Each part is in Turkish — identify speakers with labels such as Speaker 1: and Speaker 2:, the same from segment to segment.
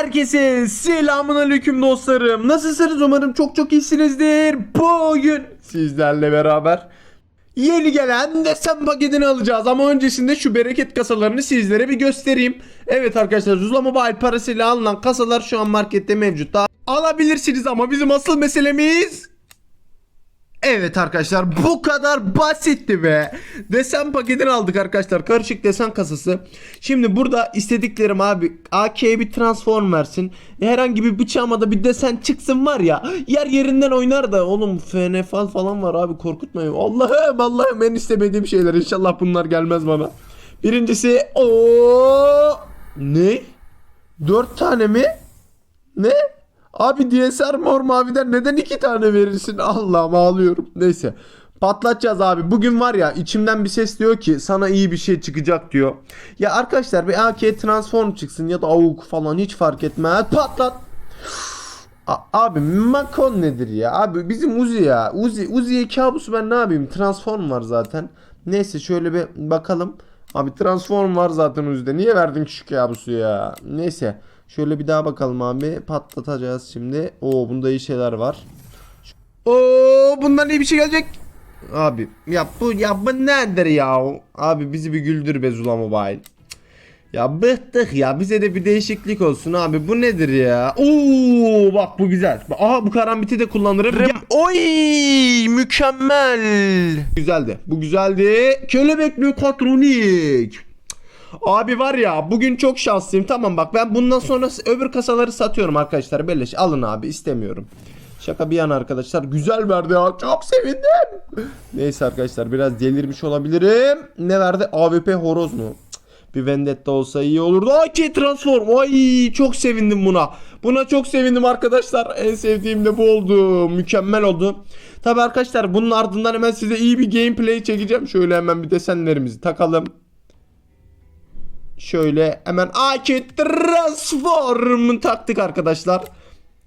Speaker 1: Herkese selamun aleyküm dostlarım. Nasılsınız umarım çok çok iyisinizdir. Bugün sizlerle beraber yeni gelen desen paketini alacağız. Ama öncesinde şu bereket kasalarını sizlere bir göstereyim. Evet arkadaşlar Zula Mobile parasıyla alınan kasalar şu an markette mevcut. Daha alabilirsiniz ama bizim asıl meselemiz Evet arkadaşlar bu kadar basitti be. Desen paketini aldık arkadaşlar. Karışık desen kasası. Şimdi burada istediklerim abi AK'ye bir transform versin. Herhangi bir bıçağıma da bir desen çıksın var ya. Yer yerinden oynar da oğlum FNFL falan var abi korkutmayın. Allah'ım Allah'ım en istemediğim şeyler. İnşallah bunlar gelmez bana. Birincisi o ne? Dört tane mi? Ne? Abi DSR mor maviden neden iki tane verirsin? Allah'ım ağlıyorum. Neyse. Patlatacağız abi. Bugün var ya içimden bir ses diyor ki sana iyi bir şey çıkacak diyor. Ya arkadaşlar bir AK transform çıksın ya da AUK falan hiç fark etmez. Patlat. A- abi Makon nedir ya? Abi bizim Uzi ya. Uzi Uzi'ye kabusu ben ne yapayım? Transform var zaten. Neyse şöyle bir bakalım. Abi transform var zaten Uzi'de. Niye verdin ki şu kabusu ya? Neyse. Şöyle bir daha bakalım abi. Patlatacağız şimdi. Oo bunda iyi şeyler var. Oo bundan iyi bir şey gelecek. Abi ya bu ya bu nedir ya? Abi bizi bir güldür be Zula Mobile. Ya bıktık ya bize de bir değişiklik olsun abi bu nedir ya? Oo bak bu güzel. Aha bu karambiti de kullanırım. Ya, oy mükemmel. Güzeldi. Bu güzeldi. Kelebekli katronik. Abi var ya bugün çok şanslıyım. Tamam bak ben bundan sonra öbür kasaları satıyorum arkadaşlar. Beleş alın abi istemiyorum. Şaka bir yana arkadaşlar. Güzel verdi ya. Çok sevindim. Neyse arkadaşlar biraz delirmiş olabilirim. Ne verdi? AWP horoz mu? Bir vendetta olsa iyi olurdu. AK transform. Ay çok sevindim buna. Buna çok sevindim arkadaşlar. En sevdiğim de bu oldu. Mükemmel oldu. Tabi arkadaşlar bunun ardından hemen size iyi bir gameplay çekeceğim. Şöyle hemen bir desenlerimizi takalım. Şöyle hemen AK Transform taktık arkadaşlar.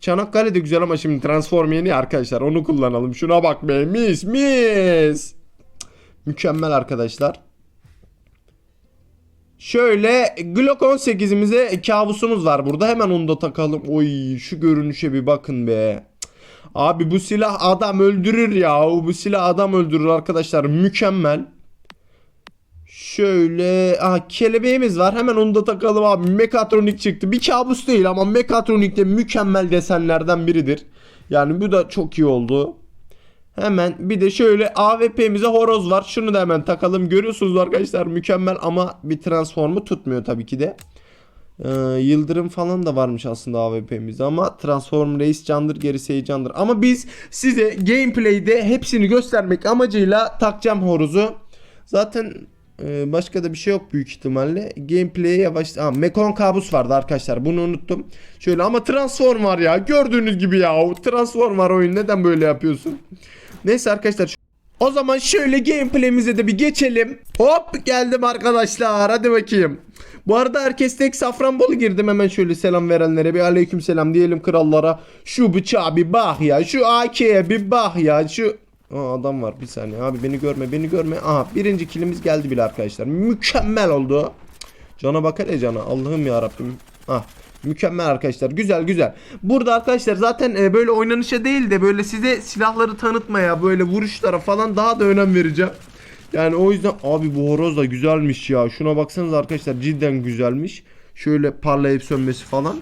Speaker 1: Çanakkale de güzel ama şimdi Transform yeni arkadaşlar. Onu kullanalım. Şuna bak be. Mis mis. Mükemmel arkadaşlar. Şöyle Glock 18'imize kabusumuz var burada. Hemen onu da takalım. Oy şu görünüşe bir bakın be. Abi bu silah adam öldürür ya. Bu silah adam öldürür arkadaşlar. Mükemmel. Şöyle aha kelebeğimiz var. Hemen onu da takalım abi. Mekatronik çıktı. Bir kabus değil ama Mekatronik de mükemmel desenlerden biridir. Yani bu da çok iyi oldu. Hemen bir de şöyle AWP'mize horoz var. Şunu da hemen takalım. Görüyorsunuz arkadaşlar mükemmel ama bir transformu tutmuyor tabii ki de. Ee, Yıldırım falan da varmış aslında AWP'mizde ama Transform Reis candır gerisi heyecandır. Ama biz size gameplay'de hepsini göstermek amacıyla takacağım horozu. Zaten ee, başka da bir şey yok büyük ihtimalle. Gameplay'e yavaş... Aa, Mekon kabus vardı arkadaşlar. Bunu unuttum. Şöyle ama Transform var ya. Gördüğünüz gibi ya. Transform var oyun. Neden böyle yapıyorsun? Neyse arkadaşlar. O zaman şöyle gameplay'imize de bir geçelim. Hop geldim arkadaşlar. Hadi bakayım. Bu arada herkes tek Safranbolu girdim. Hemen şöyle selam verenlere bir aleyküm selam diyelim krallara. Şu bıçağa bir bak ya. Şu AK'ye bir bak ya. Şu Aa, adam var bir saniye abi beni görme beni görme. Aha birinci kilimiz geldi bile arkadaşlar. Mükemmel oldu. Cana bak hele cana. Allah'ım ya Rabbim. Ah mükemmel arkadaşlar. Güzel güzel. Burada arkadaşlar zaten e, böyle oynanışa değil de böyle size silahları tanıtmaya böyle vuruşlara falan daha da önem vereceğim. Yani o yüzden abi bu horoz da güzelmiş ya. Şuna baksanız arkadaşlar cidden güzelmiş. Şöyle parlayıp sönmesi falan.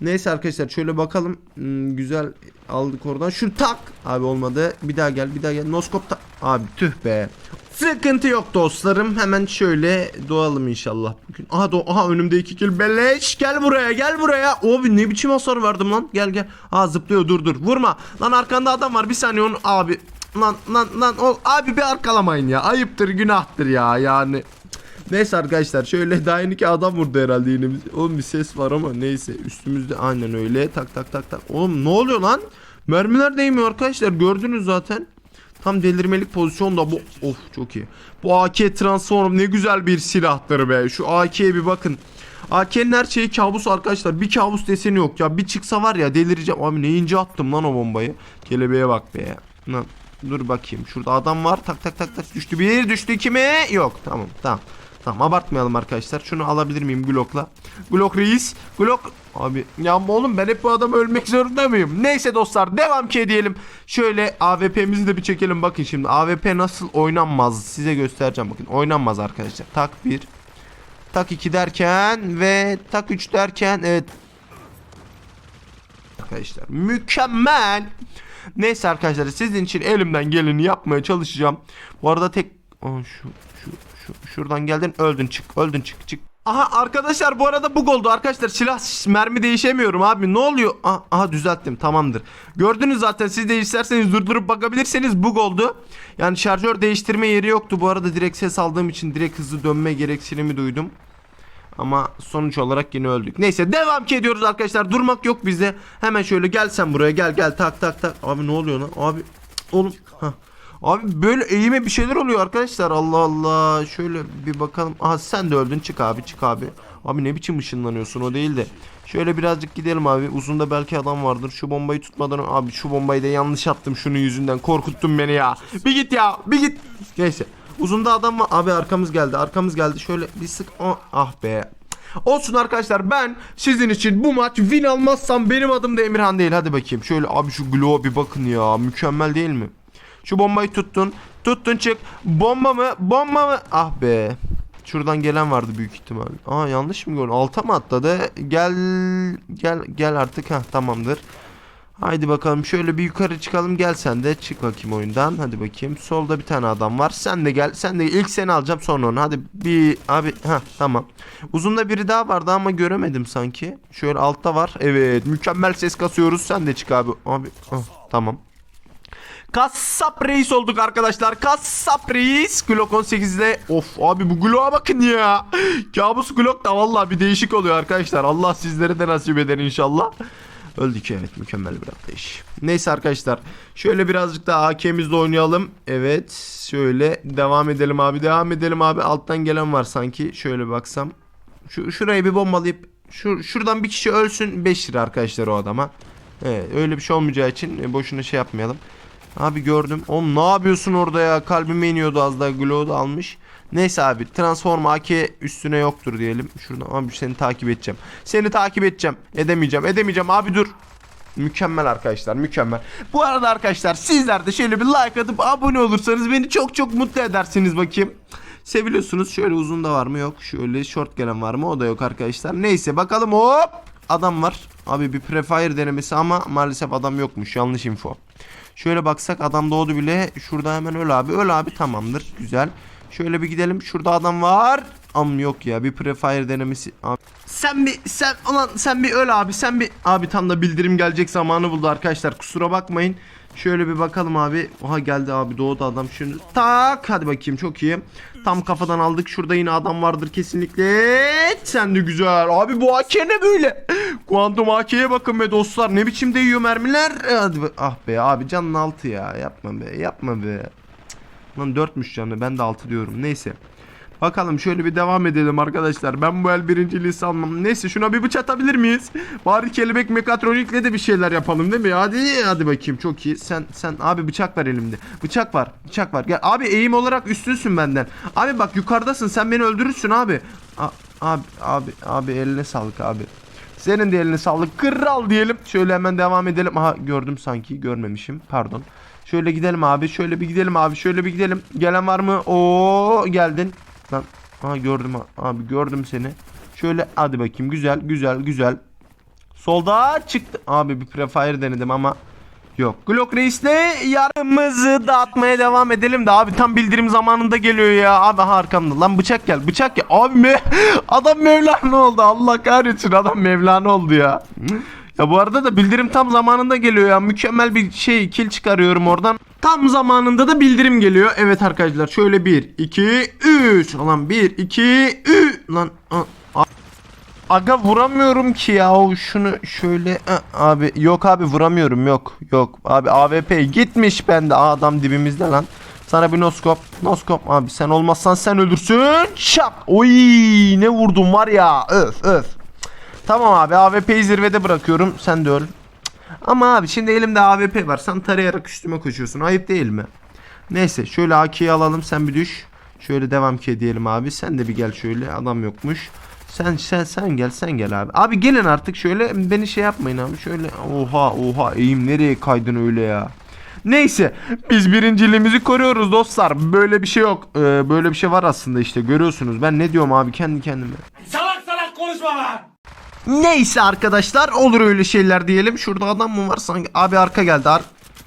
Speaker 1: Neyse arkadaşlar şöyle bakalım. Hmm, güzel aldık oradan. Şu tak. Abi olmadı. Bir daha gel bir daha gel. Noskop tak. Abi tüh be. Sıkıntı yok dostlarım. Hemen şöyle doğalım inşallah bugün. Aha do aha önümde iki kill beleş. Gel buraya gel buraya. Abi ne biçim hasar verdim lan. Gel gel. Aa zıplıyor dur dur. Vurma. Lan arkanda adam var. Bir saniye onu abi. Lan lan lan. Abi bir arkalamayın ya. Ayıptır günahtır ya yani. Neyse arkadaşlar şöyle daha yeni adam vurdu herhalde yine. Oğlum bir ses var ama neyse üstümüzde aynen öyle tak tak tak tak. Oğlum ne oluyor lan? Mermiler değmiyor arkadaşlar gördünüz zaten. Tam delirmelik pozisyonda bu. Of çok iyi. Bu AK Transform ne güzel bir silahtır be. Şu AK'ye bir bakın. AK'nin her şeyi kabus arkadaşlar. Bir kabus deseni yok ya. Bir çıksa var ya delireceğim. Abi ne ince attım lan o bombayı. Kelebeğe bak be. Lan dur bakayım. Şurada adam var. Tak tak tak tak düştü bir düştü iki mi? Yok tamam tamam. Tamam abartmayalım arkadaşlar. Şunu alabilir miyim Glock'la? Glock reis. Glock. Abi ya oğlum ben hep bu adamı ölmek zorunda mıyım? Neyse dostlar devam ki edelim. Şöyle AWP'mizi de bir çekelim. Bakın şimdi AWP nasıl oynanmaz size göstereceğim. Bakın oynanmaz arkadaşlar. Tak 1. Tak 2 derken ve tak 3 derken evet. Arkadaşlar mükemmel. Neyse arkadaşlar sizin için elimden geleni yapmaya çalışacağım. Bu arada tek Aa, şu şu şu şuradan geldin öldün çık öldün çık çık. Aha arkadaşlar bu arada bug oldu arkadaşlar silah mermi değişemiyorum abi ne oluyor? Aha, aha düzelttim tamamdır. Gördünüz zaten siz de isterseniz durdurup bakabilirseniz bug oldu. Yani şarjör değiştirme yeri yoktu bu arada direkt ses aldığım için direkt hızlı dönme gereksinimi duydum. Ama sonuç olarak yine öldük. Neyse devam ki ediyoruz arkadaşlar. Durmak yok bizde. Hemen şöyle gel sen buraya gel gel tak tak tak. Abi ne oluyor lan? Abi oğlum. Hah. Abi böyle eğime bir şeyler oluyor arkadaşlar. Allah Allah. Şöyle bir bakalım. Aha sen de öldün. Çık abi çık abi. Abi ne biçim ışınlanıyorsun o değil de. Şöyle birazcık gidelim abi. Uzunda belki adam vardır. Şu bombayı tutmadan abi şu bombayı da yanlış attım şunun yüzünden. Korkuttun beni ya. Bir git ya. Bir git. Neyse. Uzunda adam var. Abi arkamız geldi. Arkamız geldi. Şöyle bir sık. Ah be. Olsun arkadaşlar ben sizin için bu maç win almazsam benim adım da Emirhan değil. Hadi bakayım. Şöyle abi şu glow bir bakın ya. Mükemmel değil mi? Şu bombayı tuttun. Tuttun çık. Bomba mı? Bomba mı? Ah be. Şuradan gelen vardı büyük ihtimal. Aa yanlış mı gördüm? Alta mı atladı? Gel gel gel artık. ha tamamdır. Haydi bakalım şöyle bir yukarı çıkalım gel sen de çık bakayım oyundan hadi bakayım solda bir tane adam var sen de gel sen de ilk seni alacağım sonra onu hadi bir abi ha tamam uzunda biri daha vardı ama göremedim sanki şöyle altta var evet mükemmel ses kasıyoruz sen de çık abi abi ah, tamam Kassap reis olduk arkadaşlar. Kassap reis. Glock 18'de. Of abi bu Glock'a bakın ya. Kabus Glock da vallahi bir değişik oluyor arkadaşlar. Allah sizlere de nasip eder inşallah. Öldük evet mükemmel bir atlayış. Neyse arkadaşlar. Şöyle birazcık daha AK'mizle oynayalım. Evet. Şöyle devam edelim abi. Devam edelim abi. Alttan gelen var sanki. Şöyle baksam. Şu şurayı bir bombalayıp şu şuradan bir kişi ölsün 5 lira arkadaşlar o adama. Evet öyle bir şey olmayacağı için e, boşuna şey yapmayalım. Abi gördüm. Oğlum ne yapıyorsun orada ya? Kalbime iniyordu az daha. Glow'u da almış. Neyse abi. Transform AK üstüne yoktur diyelim. Şuradan abi seni takip edeceğim. Seni takip edeceğim. Edemeyeceğim. Edemeyeceğim. Abi dur. Mükemmel arkadaşlar mükemmel. Bu arada arkadaşlar sizler de şöyle bir like atıp abone olursanız beni çok çok mutlu edersiniz bakayım. Seviliyorsunuz. Şöyle uzun da var mı? Yok. Şöyle short gelen var mı? O da yok arkadaşlar. Neyse bakalım hop. Adam var. Abi bir prefire denemesi ama maalesef adam yokmuş. Yanlış info. Şöyle baksak adam doğdu bile. Şurada hemen öl abi. Öl abi tamamdır. Güzel. Şöyle bir gidelim. Şurada adam var. Am yok ya. Bir prefire denemesi. Abi. Sen bir sen ulan sen bir öl abi. Sen bir abi tam da bildirim gelecek zamanı buldu arkadaşlar. Kusura bakmayın. Şöyle bir bakalım abi. Oha geldi abi doğdu adam şimdi. Tak hadi bakayım çok iyi. Tam kafadan aldık. Şurada yine adam vardır kesinlikle. Sen de güzel. Abi bu AK ne böyle? Kuantum AK'ye bakın be dostlar. Ne biçim değiyor mermiler. Hadi. Ah be abi canın altı ya. Yapma be yapma be. Cık. Lan dörtmüş canı. Ben de altı diyorum. Neyse. Bakalım şöyle bir devam edelim arkadaşlar. Ben bu el birinciliği salmam. Neyse şuna bir bıçak atabilir miyiz? Bari kelebek mekatronikle de bir şeyler yapalım değil mi? Hadi hadi bakayım çok iyi. Sen sen abi bıçak var elimde. Bıçak var. Bıçak var. Gel abi eğim olarak üstünsün benden. Abi bak yukarıdasın. Sen beni öldürürsün abi. A- abi abi abi eline sağlık abi. Senin de eline sağlık. Kral diyelim. Şöyle hemen devam edelim. Aha gördüm sanki. Görmemişim. Pardon. Şöyle gidelim abi. Şöyle bir gidelim abi. Şöyle bir gidelim. Gelen var mı? Oo geldin. Lan aha gördüm abi gördüm seni. Şöyle hadi bakayım güzel güzel güzel. Solda çıktı. Abi bir prefire denedim ama yok. Glock Reis'le yarımızı dağıtmaya devam edelim de abi tam bildirim zamanında geliyor ya. Abi aha arkamda lan bıçak gel bıçak gel. Abi me adam Mevlana oldu Allah kahretsin adam Mevlana oldu ya. Ya bu arada da bildirim tam zamanında geliyor ya. Mükemmel bir şey kill çıkarıyorum oradan. Tam zamanında da bildirim geliyor. Evet arkadaşlar şöyle 1 2 3 Ulan 1 2 3 Lan Aga vuramıyorum ki ya. Şunu şöyle abi. Yok abi vuramıyorum. Yok yok. Abi AWP gitmiş bende. Adam dibimizde lan. Sana bir noskop. Noskop. Abi sen olmazsan sen ölürsün. Çap. Oy ne vurdum var ya. Öf öf Tamam abi AWP'yi zirvede bırakıyorum. Sen de öl. Ama abi şimdi elimde AWP var. Sen tarayarak üstüme koşuyorsun. Ayıp değil mi? Neyse şöyle AK'yi alalım. Sen bir düş. Şöyle devam ki diyelim abi. Sen de bir gel şöyle. Adam yokmuş. Sen sen sen gel sen gel abi. Abi gelin artık şöyle beni şey yapmayın abi. Şöyle oha oha eğim nereye kaydın öyle ya. Neyse biz birinciliğimizi koruyoruz dostlar. Böyle bir şey yok. Ee, böyle bir şey var aslında işte görüyorsunuz. Ben ne diyorum abi kendi kendime.
Speaker 2: Salak salak konuşma lan.
Speaker 1: Neyse arkadaşlar olur öyle şeyler diyelim. Şurada adam mı var sanki? Abi arka geldi. Ar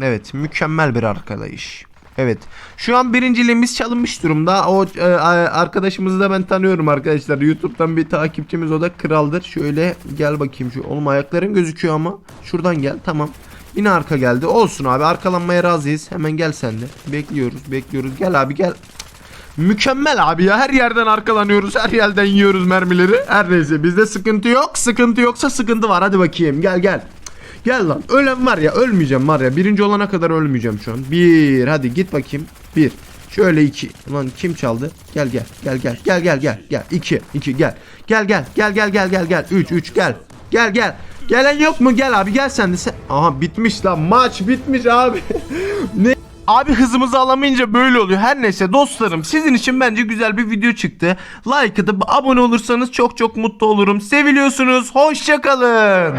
Speaker 1: evet mükemmel bir arkadaş. Evet. Şu an birinciliğimiz çalınmış durumda. O e, arkadaşımızı da ben tanıyorum arkadaşlar. YouTube'dan bir takipçimiz o da kraldır. Şöyle gel bakayım şu. Oğlum ayakların gözüküyor ama. Şuradan gel tamam. Yine arka geldi. Olsun abi arkalanmaya razıyız. Hemen gel sen de. Bekliyoruz bekliyoruz. Gel abi gel. Mükemmel abi ya. Her yerden arkalanıyoruz. Her yerden yiyoruz mermileri. Her neyse bizde sıkıntı yok. Sıkıntı yoksa sıkıntı var. Hadi bakayım. Gel gel. Gel lan. Ölen var ya. Ölmeyeceğim var ya. Birinci olana kadar ölmeyeceğim şu an. Bir. Hadi git bakayım. Bir. Şöyle iki. Ulan kim çaldı? Gel gel. Gel gel. Gel gel gel. Gel. İki. iki gel. Gel gel. Gel gel gel gel gel. Üç. Üç gel. Gel gel. Gelen yok mu? Gel abi gel sen de sen. Aha bitmiş lan. Maç bitmiş abi. ne? Abi hızımızı alamayınca böyle oluyor. Her neyse dostlarım sizin için bence güzel bir video çıktı. Like atıp abone olursanız çok çok mutlu olurum. Seviliyorsunuz. Hoşçakalın.